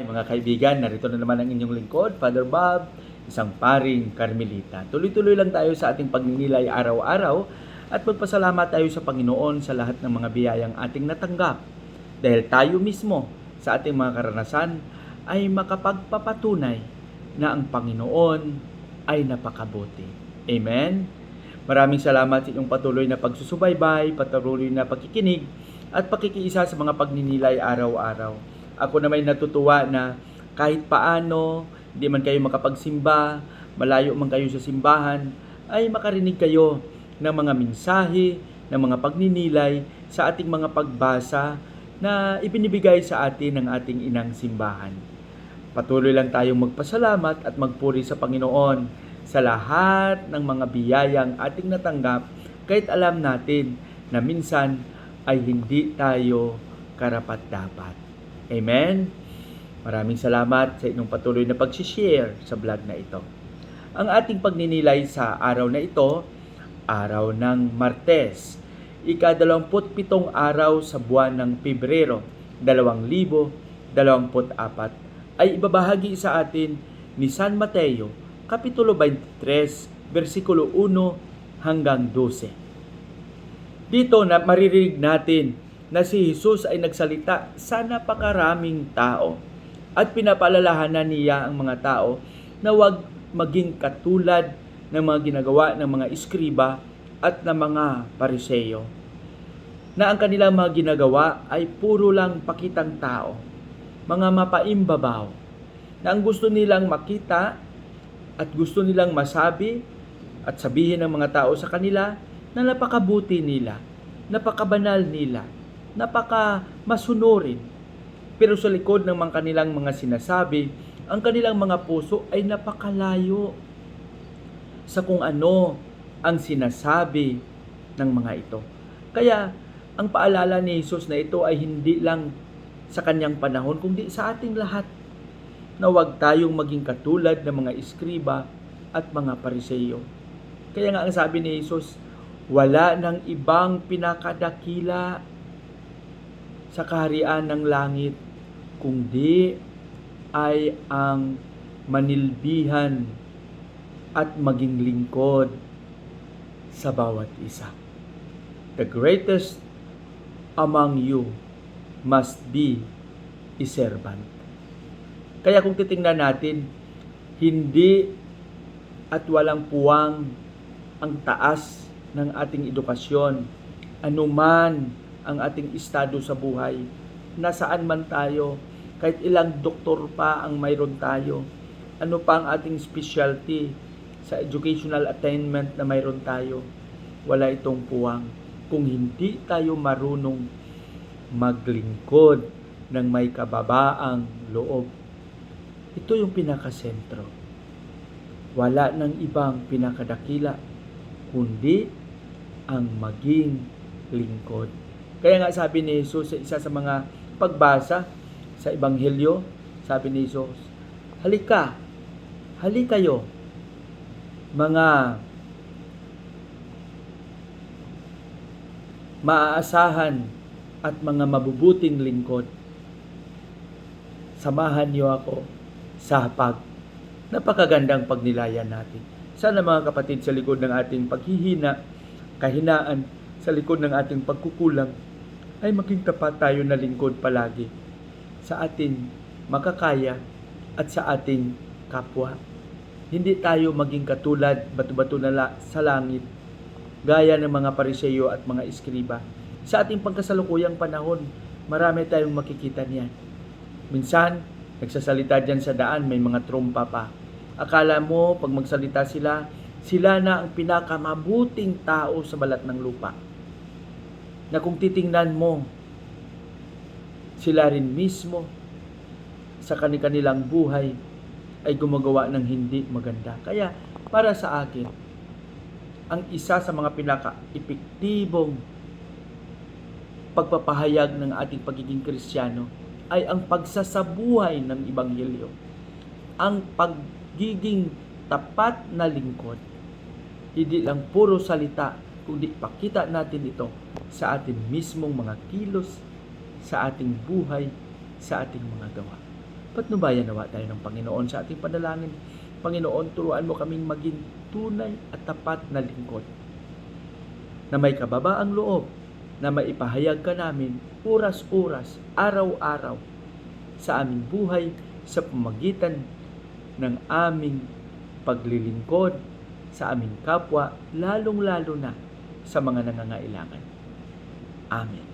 Mga kaibigan, narito na naman ang inyong lingkod, Father Bob, isang paring Carmelita. Tuloy-tuloy lang tayo sa ating pagninilay araw-araw at magpasalamat tayo sa Panginoon sa lahat ng mga biyayang ating natanggap. Dahil tayo mismo sa ating mga karanasan ay makapagpapatunay na ang Panginoon ay napakabuti. Amen? Maraming salamat sa inyong patuloy na pagsusubaybay, patuloy na pagkikinig, at pakikiisa sa mga pagninilay araw-araw. Ako na may natutuwa na kahit paano, hindi man kayo makapagsimba, malayo man kayo sa simbahan, ay makarinig kayo ng mga mensahe, ng mga pagninilay sa ating mga pagbasa na ibinibigay sa atin ng ating inang simbahan. Patuloy lang tayong magpasalamat at magpuri sa Panginoon sa lahat ng mga biyayang ating natanggap kahit alam natin na minsan ay hindi tayo karapat-dapat. Amen? Maraming salamat sa inyong patuloy na pag-share sa vlog na ito. Ang ating pagninilay sa araw na ito, araw ng Martes, ika-27 araw sa buwan ng Pebrero, 2024, ay ibabahagi sa atin ni San Mateo, Kapitulo 23, versikulo 1 hanggang 12. Dito na maririnig natin na si Jesus ay nagsalita sa napakaraming tao at pinapaalalahanan niya ang mga tao na huwag maging katulad ng mga ginagawa ng mga iskriba at ng mga pariseyo na ang kanilang mga ginagawa ay puro lang pakitang tao, mga mapaimbabaw, na ang gusto nilang makita at gusto nilang masabi at sabihin ng mga tao sa kanila na napakabuti nila, napakabanal nila, napaka masunurin. Pero sa likod ng mga kanilang mga sinasabi, ang kanilang mga puso ay napakalayo sa kung ano ang sinasabi ng mga ito. Kaya ang paalala ni Jesus na ito ay hindi lang sa kanyang panahon, kundi sa ating lahat na huwag tayong maging katulad ng mga iskriba at mga pariseyo. Kaya nga ang sabi ni Jesus, wala ng ibang pinakadakila sa kaharian ng langit kundi ay ang manilbihan at maging lingkod sa bawat isa. The greatest among you must be a servant. Kaya kung titingnan natin, hindi at walang puwang ang taas ng ating edukasyon, anuman ang ating estado sa buhay, nasaan man tayo, kahit ilang doktor pa ang mayroon tayo, ano pa ang ating specialty sa educational attainment na mayroon tayo, wala itong puwang. Kung hindi tayo marunong maglingkod ng may kababaang loob. Ito yung pinakasentro. Wala ng ibang pinakadakila, kundi ang maging lingkod. Kaya nga sabi ni Jesus sa isa sa mga pagbasa sa Ebanghelyo, sabi ni Jesus, Halika, halika kayo, mga maaasahan at mga mabubuting lingkod. Samahan niyo ako sa hapag. Napakagandang pagnilayan natin. Sana mga kapatid sa likod ng ating paghihina, kahinaan, sa likod ng ating pagkukulang, ay maging tapat tayo na lingkod palagi sa ating makakaya at sa ating kapwa. Hindi tayo maging katulad bato-bato na la- sa langit gaya ng mga pariseyo at mga iskriba. Sa ating pagkasalukuyang panahon, marami tayong makikita niyan. Minsan, nagsasalita dyan sa daan, may mga trompa pa. Akala mo, pag magsalita sila, sila na ang pinakamabuting tao sa balat ng lupa. Na kung titingnan mo, sila rin mismo sa kanilang buhay ay gumagawa ng hindi maganda. Kaya para sa akin, ang isa sa mga pinaka-epektibong pagpapahayag ng ating pagiging Kristiyano ay ang pagsasabuhay ng Ebanghelyo. Ang pagiging tapat na lingkod. Hindi lang puro salita, kundi pakita natin ito sa ating mismong mga kilos, sa ating buhay, sa ating mga gawa. Patnubayan nawa tayo ng Panginoon sa ating panalangin. Panginoon, turuan mo kaming maging tunay at tapat na lingkod. Na may kababaang loob, na maipahayag ka namin oras-oras, araw-araw sa aming buhay sa pamagitan ng aming paglilingkod sa aming kapwa, lalong-lalo na sa mga nangangailangan. Amen.